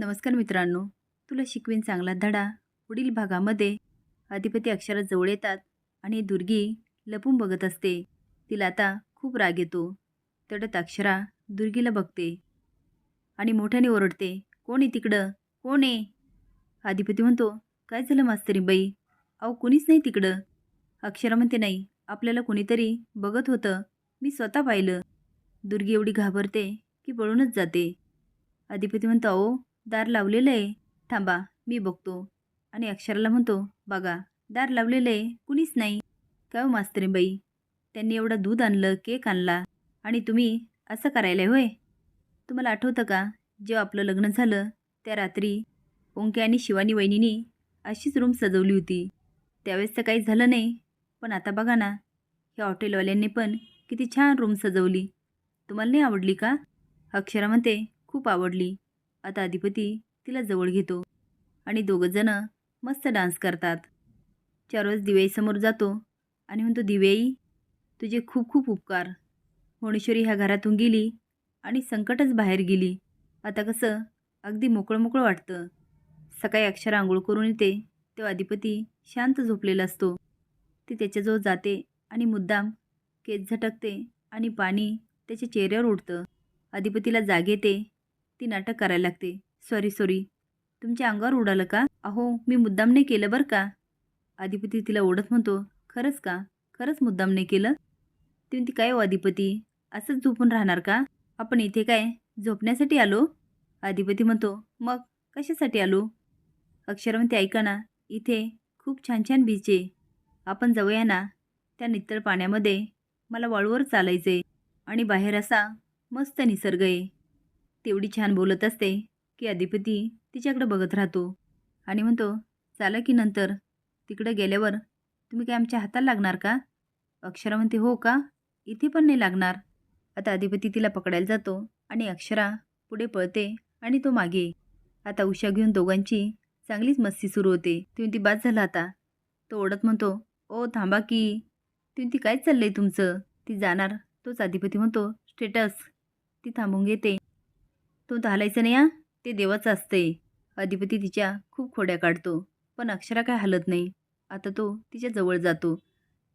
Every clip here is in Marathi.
नमस्कार मित्रांनो. तुला शिकवीन चांगला धडा. पुढील भागामध्ये अधिपती अक्षराजवळ येतात आणि दुर्गी लपून बघत असते. तिला आता खूप राग येतो. तडत अक्षरा दुर्गीला बघते. आणि मोठ्याने ओरडते कोण आहे तिकडं? कोण आहे? अधिपती म्हणतो काय झालं मास्तरी बाई? अहो कुणीच नाही तिकडं. अक्षरा म्हणते नाही आपल्याला कुणीतरी बघत होतं. मी स्वतः पाहिलं. दुर्गी एवढी घाबरते की पळूनच जाते. अधिपती म्हणतो अहो दार लावलेलं आहे. थांबा मी बघतो. आणि अक्षराला म्हणतो बघा दार लावलेलं आहे कुणीच नाही. काय हो मास्तरीबाई? त्यांनी एवढं दूध आणलं केक आणला. आणि तुम्ही असं करायला होय? तुम्हाला आठवतं का जेव्हा आपलं लग्न झालं त्या रात्री ओंके आणि शिवानी वहिनीनी अशीच रूम सजवली होती. त्यावेळेस तर काही झालं नाही. पण आता बघा ना ह्या हॉटेलवाल्यांनी पण किती छान रूम सजवली. तुम्हाला नाही आवडली का? अक्षरा म्हणते खूप आवडली. आता अधिपती तिला जवळ घेतो आणि दोघंजणं मस्त डान्स करतात. चार दिवेईसमोर जातो आणि म्हणतो दिवेई तुझे खूप खूप उपकार. भुवनेश्वरी ह्या घरातून गेली आणि संकटच बाहेर गेली. आता कसं अगदी मोकळं मोकळं वाटतं. सकाळी अक्षर आंघोळ करून येते तेव्हा अधिपती शांत झोपलेला असतो. ती त्याच्याजवळ जाते आणि मुद्दाम केस झटकते आणि पाणी त्याच्या चेहऱ्यावर उडतं. अधिपतीला जाग येते ती नाटक करायला लागते. सॉरी सॉरी तुमच्या अंगावर उडालं का? अहो मी मुद्दाम नाही केलं बरं का? अधिपती तिला ओढत म्हणतो खरंच का? खरंच मुद्दाम नाही केलं? ती म्हणते काय हो अधिपती असंच झोपून राहणार का? आपण इथे काय झोपण्यासाठी आलो? अधिपती म्हणतो मग कशासाठी आलो? अक्षर म्हणते ऐका ना इथे खूप छान छान बीच आहे. आपण जाऊया ना. त्या नितळ पाण्यामध्ये मला वाळूवर चालायचे आणि बाहेर असा मस्त निसर्ग आहे. तेवढी छान बोलत असते की अधिपती तिच्याकडे बघत राहतो. आणि म्हणतो चाला की नंतर. तिकडे गेल्यावर तुम्ही काय आमच्या हाताला लागणार का? अक्षरा म्हणते हो का? इथे पण नाही लागणार. आता अधिपती तिला पकडायला जातो आणि अक्षरा पुढे पळते आणि तो मागे. आता उषा घेऊन दोघांची चांगलीच मस्ती सुरू होते. ती बाद झाला आता. तो ओढत म्हणतो ओ थांबा की. ती काय चाललं आहे तुमचं? ती जाणार. तोच अधिपती म्हणतो स्टेटस. ती थांबून घेते. तो हालायचं नाही हा? ते देवाचं असतंय. अधिपती तिच्या खूप खोड्या काढतो पण अक्षरा काय हलत नाही. आता तो तिच्या जवळ जातो.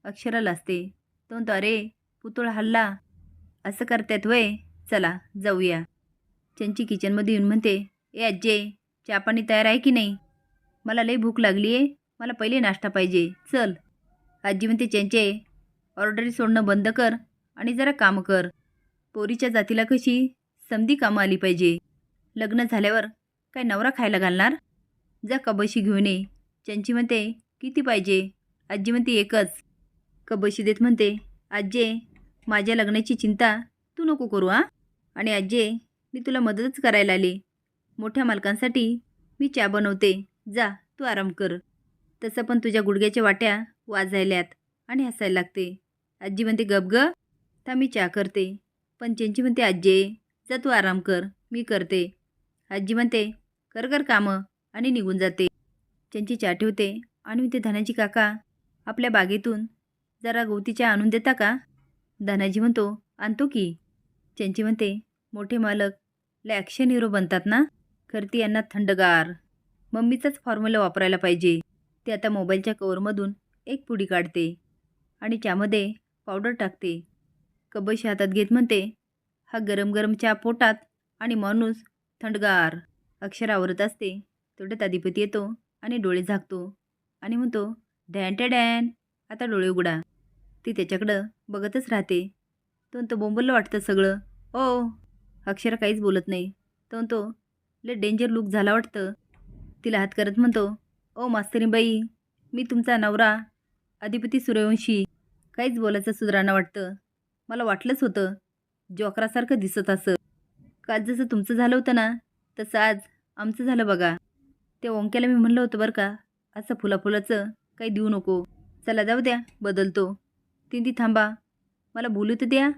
अक्षरा लाजते. तो म्हणतो अरे पुतळ हल्ला. असं करतायत वय चला जाऊया. त्यांची किचनमध्ये येऊन म्हणते ए आज्जे चहा पाणी तयार आहे की नाही? मला लई भूक लागली आहे. मला पहिले नाश्ता पाहिजे. चल. आजी म्हणते चेंचे ऑर्डरी सोडणं बंद कर आणि जरा काम कर. पोरीच्या जातीला कशी समधी कामं आली पाहिजे. लग्न झाल्यावर काय नवरा खायला घालणार? जा कबशी घेऊन ये. चंची म्हणते किती पाहिजे? आजी म्हणते एकच. कबशी देत म्हणते आजे माझ्या लग्नाची चिंता तू नको करू हां. आणि आजे मी तुला मदतच करायला आले. मोठ्या मालकांसाठी मी चहा बनवते. जा तू आराम कर. तसं पण तुझ्या गुडघ्याच्या वाट्या वाजायल्यात आणि हसायला लागते. आजी म्हणते गप ग मी चहा करते. पण त्यांची म्हणते आजे जा तू आराम कर मी करते. आजी म्हणते कर कर कामं आणि निघून जाते. त्यांची चा ठेवते आणि ते धनाजी काका आपल्या बागेतून जरा गवती चहा आणून देता का? धनाजी म्हणतो आणतो की. त्यांची म्हणते मोठे मालक लय ॲक्शन हिरो बनतात ना? खरती यांना थंडगार. मम्मीचाच फॉर्म्युला वापरायला पाहिजे. ते आता मोबाईलच्या कवरमधून एक पुडी काढते. आणि त्यामध्ये पावडर टाकते. कबशी हातात घेत म्हणते हा गरम गरम चहा पोटात आणि माणूस थंडगार. अक्षर आवरत असते. तेवढ्यात अधिपती येतो आणि डोळे झाकतो आणि म्हणतो डॅन टे डॅन आता डोळे उघडा ती त्याच्याकडं बघतच राहते. तो तो बोंबललं वाटतं सगळं ओ. अक्षर काहीच बोलत नाही. तो तो लय डेंजर लूक झाला वाटतं. तिला हात करत म्हणतो ओ मास्तरीबाई मी तुमचा नवरा अधिपती सूर्यवंशी. काहीच बोलायचं सुधारणा वाटतं. मला वाटलंच होतं जोकरासारखं दिसत असं. काल जसं तुमचं झालं होतं ना तसं आज आमचं झालं बघा. त्या ओंक्याला मी म्हणलं होतं बरं का असं फुलाफुलाचं काही देऊ नको. चला जाऊ द्या बदलतो. तीन ती थांबा. मला बोलू तर द्या.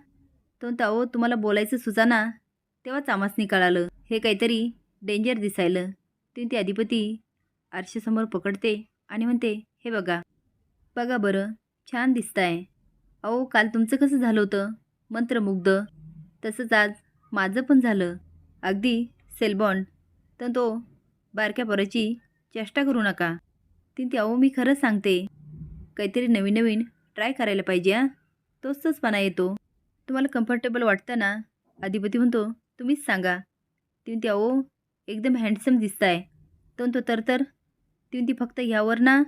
तो म्हणतो अहो तुम्हाला बोलायचं सुचाना तेव्हाच आमासनी कळालं. हे काहीतरी डेंजर दिसायलं. तीन ती अधिपती आरशासमोर पकडते आणि म्हणते हे बघा बघा बरं छान दिसताय. अहो काल तुमचं कसं झालं होतं? मंत्रमुग्ध तसंच आज माझं पण झालं. अगदी सेलबॉन्ड. तर तो बारक्या पोराची चेष्टा करू नका. ती ती अहो मी खरंच सांगते. काहीतरी नवीन नवीन ट्राय करायला पाहिजे हां. तोच तोचपणा येतो. तुम्हाला कम्फर्टेबल वाटतं ना? अधिपती म्हणतो तुम्हीच सांगा. ती अहो एकदम हँडसम दिसताय. तो म्हणतो तर तर. ती फक्त ह्यावर ना?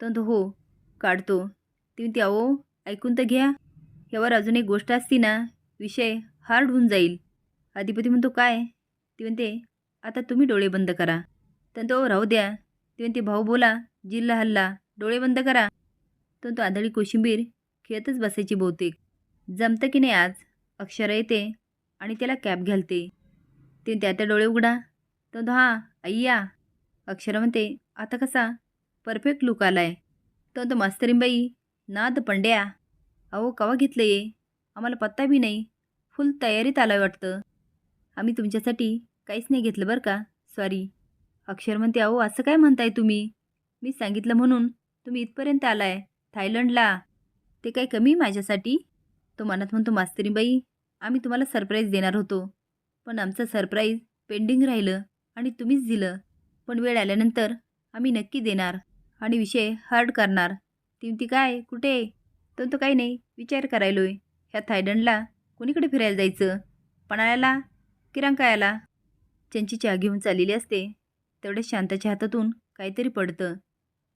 तो म्हणतो हो. काढतो. ती अहो ऐकून तर घ्या. ह्यावर अजून एक गोष्ट असती ना विषय हार्ड होऊन जाईल. अधिपती म्हणतो काय? ती म्हणते आता तुम्ही डोळे बंद करा. तर तो राहू द्या. ती म्हणते भाऊ बोला. जिल्हा हल्ला. डोळे बंद करा. तर तो आंधळी कोशिंबीर खेळतच बसायची बहुतेक. जमतं की नाही आज? अक्षर येते आणि त्याला कॅप घालते. ते त्या त्या डोळे उघडा. तर तो हां अय्या अक्षर म्हणते आता कसा? परफेक्ट लुक आलाय. तर तो मास्तरींबाई नाद पंड्या. अहो कवा घेतलं ये आम्हाला पत्ता बी नाही. फुल तयारीत आलं वाटतं. आम्ही तुमच्यासाठी काहीच नाही घेतलं बरं का? सॉरी अक्षर म्हणते अहो असं काय म्हणताय तुम्ही? मी सांगितलं म्हणून तुम्ही इथपर्यंत आलाय. थायलंडला. ते काय कमी माझ्यासाठी? तो मनात म्हणतो मास्तरीबाई आम्ही तुम्हाला सरप्राईज देणार होतो. पण आमचं सरप्राईज पेंडिंग राहिलं आणि तुम्हीच दिलं. पण वेळ आल्यानंतर आम्ही नक्की देणार आणि विषय हार्ड करणार. ती काय? कुठे? तो तो काही नाही. विचार करायलोय. ह्या थायलंडला कुणीकडे फिरायला जायचं? पणायाला की रंकाळ्याला चंची चहा घेऊन चाललेली असते. तेवढ्या शांताच्या हातातून काहीतरी पडतं.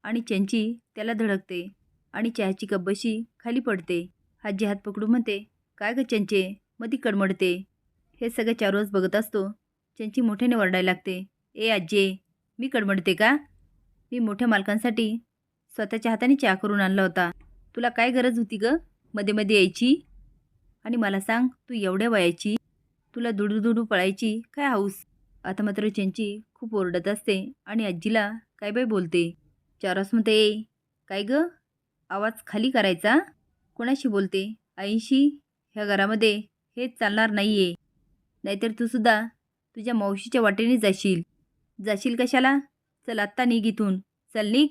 आणि चंची त्याला धडकते. आणि चहाची कब्बशी खाली पडते. हाजी हात पकडून म्हणते काय ग चंचे? मग ती कडमडते. हे सगळं चार रोज बघत असतो. चंची मोठ्याने वरडायला लागते. ए आजे मी कडमडते का? मी मोठ्या मालकांसाठी स्वतःच्या हाताने चहा करून आणला होता. तुला काय गरज होती ग? मध्ये मध्ये यायची? आणि मला सांग तू एवढ्या वयाची? तुला दुडू दुडू पळायची काय हाऊस? आता मात्र चंची खूप ओरडत असते आणि आजीला काय बाय बोलते? चारस म्हणते काय ग? आवाज खाली करायचा? कोणाशी बोलते? आईशी? ह्या घरामध्ये? हेच चालणार नाही आहे नाहीतर तू सुद्धा तुझ्या मावशीच्या वाटेने जाशील. जाशील कशाला? चल आत्ता निघ इथून. चल निघ.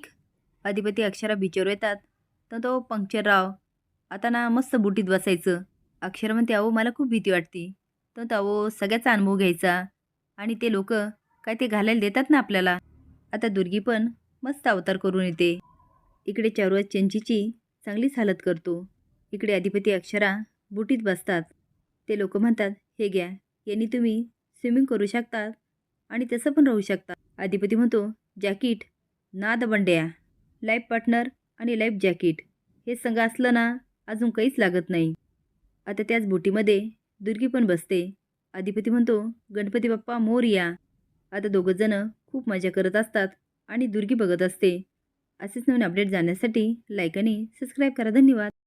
अधिपती अक्षरा बिचोर येतात. तर तो पंक्चरराव. आता ना मस्त बुटीत बसायचं. अक्षर म्हणते अहो मला खूप भीती वाटते. तर तो अहो सगळ्याचा अनुभव घ्यायचा. आणि ते लोक काय ते घालायला देतात ना आपल्याला. आता दुर्गी पण मस्त अवतार करून येते. इकडे चारुआ चंचीची चांगलीच हालत करतो. इकडे अधिपती अक्षरा बुटीत बसतात. ते लोक म्हणतात हे घ्या यांनी तुम्ही स्विमिंग करू शकतात आणि तसं पण राहू शकता. अधिपती म्हणतो जॅकीट नाद बंड्या लाईफ पार्टनर आणि लाईफ जॅकीट हे संघ असलं ना अजून काहीच लागत नाही. आता त्याच बोटीमध्ये दुर्गी पण बसते. अधिपती म्हणतो गणपती बाप्पा मोरया आता दोघंजणं खूप मजा करत असतात आणि दुर्गी बघत असते. असेच नवीन अपडेट जाण्यासाठी लाईक आणि सबस्क्राईब करा. धन्यवाद.